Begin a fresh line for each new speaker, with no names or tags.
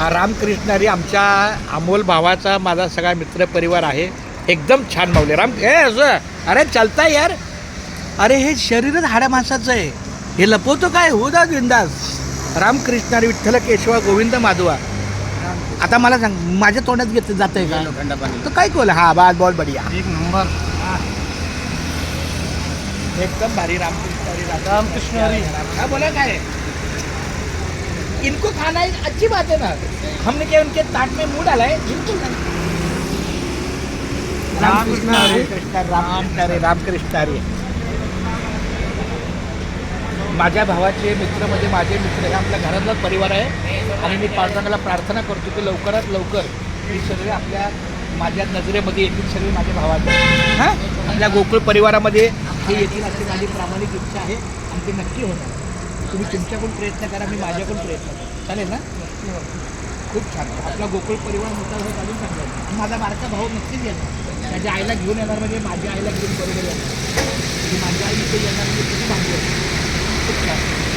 हा रामकृष्णारी आमच्या अमोल भावाचा माझा सगळा मित्रपरिवार आहे. एकदम छान माऊली. राम ए असं. अरे चालता यार. अरे हे शरीरच हाड्या माणसाचं आहे. हे लपवतो काय? हो दा बिंदास. रामकृष्णारी विठ्ठल केशवा गोविंद माधवा. आता मला सांग माझ्या तोंडात घेत जात आहे का तो काय कोल? हा बात बॉल बढिया.
एक नंबर.
एकदम भारी रामकृष्णारी. हाँ बोला क्या? है इनको खाना एक अच्छी बात है ना। हमने क्या उनके ताट में मुंह डाला है? बिल्कुल नहीं
रामकृष्ण हरी.
रामकृष्ण रामकृष्ण हरी रामकृष्ण हरे माझ्या भावाचे मित्र म्हणजे माझे मित्र हे आपल्या घरातलाच परिवार आहे. आणि मी पांडुरंगाला प्रार्थना करतो की लवकरात लवकर हे सगळे आपल्या माझ्या नजरेमध्ये येतील सगळे माझ्या भावाचे हां? आपल्या गोकुळ परिवारामध्ये हे येतील अशी माझी प्रामाणिक इच्छा आहे आणि ते नक्की होणार. तुम्ही तुमच्याकडून प्रयत्न करा मी माझ्याकडून प्रयत्न करा चालेल ना? खूप छान. आपला गोकुळ परिवार मोठा होत चालून चांगला माझा बारका भाऊ नक्कीच येणार. त्याच्या आईला घेऊन येणार म्हणजे माझ्या आईला घेऊन बरोबर येणार माझ्या माझी आई इथे येणार म्हणजे किती भाग्य. खूप छान.